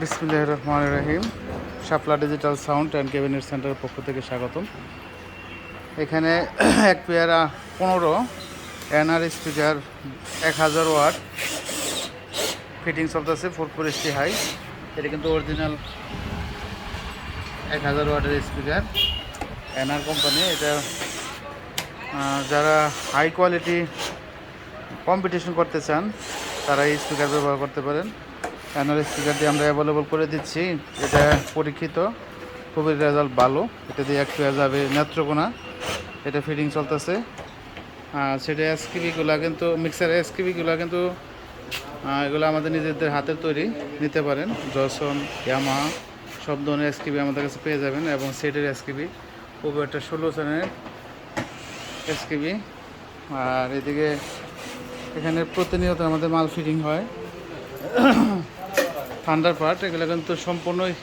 বিসমিল্লাহ রহমান রহিম Shapla digital sound and cabinet সেন্টারের পক্ষ থেকে স্বাগতম। এখানে এক পেয়ারা পনেরো এনআর স্পিকার এক হাজার ওয়াট। ফিটিং চলতেছে ফোর ফোর এসটি হাই। এটা কিন্তু অরিজিনাল এক হাজার ওয়াটের স্পিকার এনআর কোম্পানি, এটা যারা হাই কোয়ালিটি কম্পিটিশন করতে চান, তারা এই স্পিকার ব্যবহার করতে পারেন। এনার স্পিকার দিয়ে আমরা অ্যাভেলেবল করে দিচ্ছি। এটা পরীক্ষিত, খুবই রেজাল্ট ভালো। এটা দিয়ে এক পেয়ার যাবে নেত্রকোনা। এটা ফিটিং চলতেছে। আর সেটা এসকিবিগুলো কিন্তু মিক্সার এসকিবিগুলো কিন্তু এগুলো আমাদের নিজেদের হাতের তৈরি। নিতে পারেন। জসন ইয়ামা সব ধরনের এসকিবি আমাদের কাছে পেয়ে যাবেন এবং সেটের এসকিবি খুব একটা ষোলো সেনের এসকিবি আর এদিকে এখানে প্রতিনিয়ত আমাদের মাল ফিটিং হয়। ঠান্ডার পার্ট, এগুলো কিন্তু সম্পূর্ণই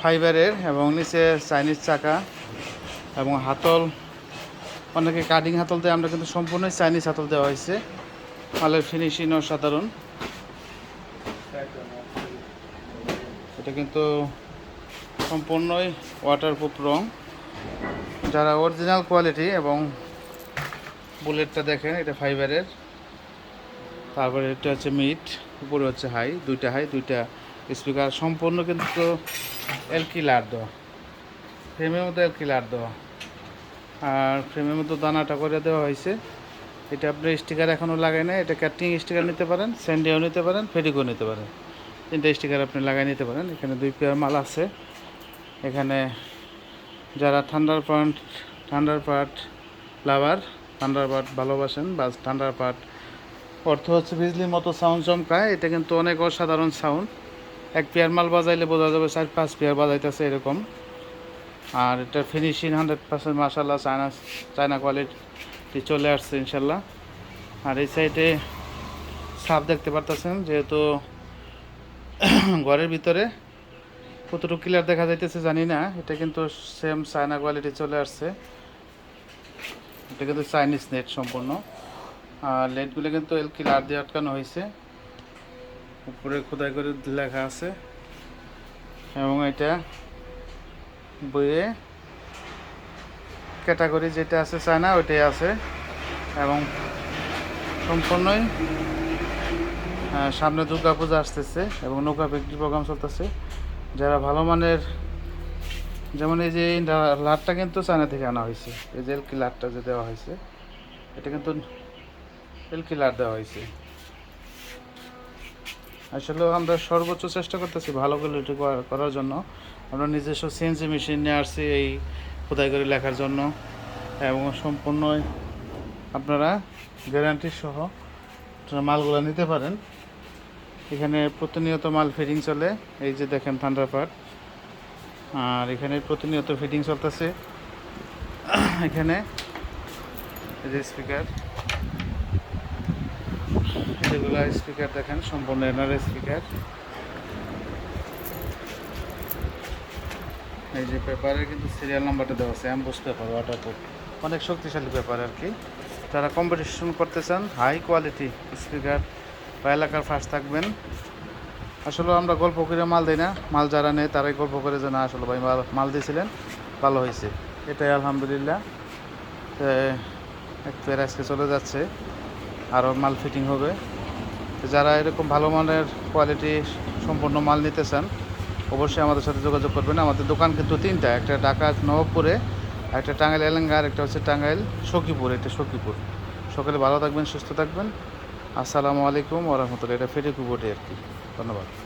ফাইবারের এবং নিচে চাইনিজ চাকা এবং হাতল। অনেকে কাটিং হাতল দেয় আমরা কিন্তু সম্পূর্ণই চাইনিজ হাতল দেওয়া হয়েছে। মালের ফিনিশিং অসাধারণ। এটা কিন্তু সম্পূর্ণই ওয়াটারপ্রুফ রং। যারা অরিজিনাল কোয়ালিটি এবং বুলেটটা দেখেন, এটা ফাইবারের। তারপরে এটা হচ্ছে মিট উপরে হচ্ছে হাই দুইটা হাই দুইটা স্পিকার সম্পূর্ণ কিন্তু এলকি লার দেওয়া। ফ্রেমের মধ্যে এলকি লার দেওয়া। আর ফ্রেমের মধ্যে দানাটা করে দেওয়া হয়েছে। এটা আপনি স্টিকার এখনও লাগাই না এটা ক্যাটিং স্টিকার নিতে পারেন স্যান্ডিও নিতে পারেন ফেরিকো নিতে পারেন। তিনটা স্টিকার আপনি লাগাই নিতে পারেন। এখানে দুই পেয়ার মাল আছে। এখানে যারা ঠান্ডার পার্ট ঠান্ডার পার্ট লাভার ঠান্ডার পার্ট ভালোবাসেন বা ঠান্ডার পার্ট অর্থ হচ্ছে বিজলির মতো সাউন্ড চমকায়। এটা কিন্তু অনেক অসাধারণ সাউন্ড এক পেয়ার মাল বাজাইলে বোঝা যাবে চার, পাঁচ পেয়ার বাজাইতেছে এরকম। আর এটা ফিনিশিং হান্ড্রেড পার্সেন্ট মাসাল্লাহ চায়না চায়না কোয়ালিটি চলে আসছে ইনশাল্লাহ আর এই সাইডে সাপ দেখতে পারতেছেন, যেহেতু ঘরের ভিতরে কতটুকু ক্লিয়ার দেখা যাইতেছে জানি না। এটা কিন্তু সেম চায়না কোয়ালিটি চলে আসছে। এটা কিন্তু চাইনিজ নেট সম্পূর্ণ। লেটগুলো কিন্তু এল কিলার দিয়ে আটকানো হয়েছে। উপরে খোদাই করে লেখা আছে। এবং এটা বইয়ে ক্যাটাগরি যেটা আছে চায়না, ওইটাই আছে। এবং সম্পূর্ণই সামনে দুর্গা পূজা আসতেছে এবং নৌকা বিক্রি প্রোগ্রাম চলতেছে। যারা ভালো মানের, যেমন এই যে লাটটা কিন্তু চায়না থেকে আনা হয়েছে। এই যে এলকি লাটটা যে দেওয়া হয়েছে, এটা কিন্তু লাট দেওয়া হয়েছে। আসলে আমরা সর্বোচ্চ চেষ্টা করতেছি ভালো কোয়ালিটি করার জন্য। আমরা নিজস্ব সিএনসি মেশিন নিয়ে আসছি এই খোদাই করে লেখার জন্য। এবং সম্পূর্ণই আপনারা গ্যারান্টি সহ মালগুলো নিতে পারেন। এখানে প্রতিনিয়ত মাল ফিটিং চলে। এই যে দেখেন থান্ডার পার্ট আর এখানে প্রতিনিয়ত ফিটিং চলতেছে। এখানে যে স্পিকার এগুলো স্পিকার দেখেন, সম্পূর্ণ এনার স্পিকার এই যে পেপারে কিন্তু সিরিয়াল নাম্বারটা দেওয়া আছে অ্যাম্বুস পেপার ওয়াটারপ্রুফ অনেক শক্তিশালী পেপার আর কি। যারা কম্পিটিশন করতে চান হাই কোয়ালিটি স্পিকার বা এলাকার ফার্স্ট থাকবেন। আসলে আমরা গল্প করে মাল দিই না, মাল যারা নেয় তারাই গল্প করে যে, না, আসলে ভাই, মাল দিয়েছিলেন, ভালো হয়েছে। এটাই আলহামদুলিল্লাহ। তো এক পেয়ার আজকে চলে যাচ্ছে আরও মাল ফিটিং হবে। যারা এরকম ভালো মানের কোয়ালিটি সম্পূর্ণ মাল নিতে চান অবশ্যই আমাদের সাথে যোগাযোগ করবেন। আমাদের দোকান কিন্তু তিনটা, একটা ঢাকা নবাবপুরে, একটা টাঙ্গাইল এলেঙ্গা আর একটা হচ্ছে টাঙ্গাইল সখীপুর, এটা সখীপুর। সকালে ভালো থাকবেন, সুস্থ থাকবেন। আসসালামু আলাইকুম ওরহমতুল্লাহ এটা ফেরিকুবোটে আর কি। ধন্যবাদ।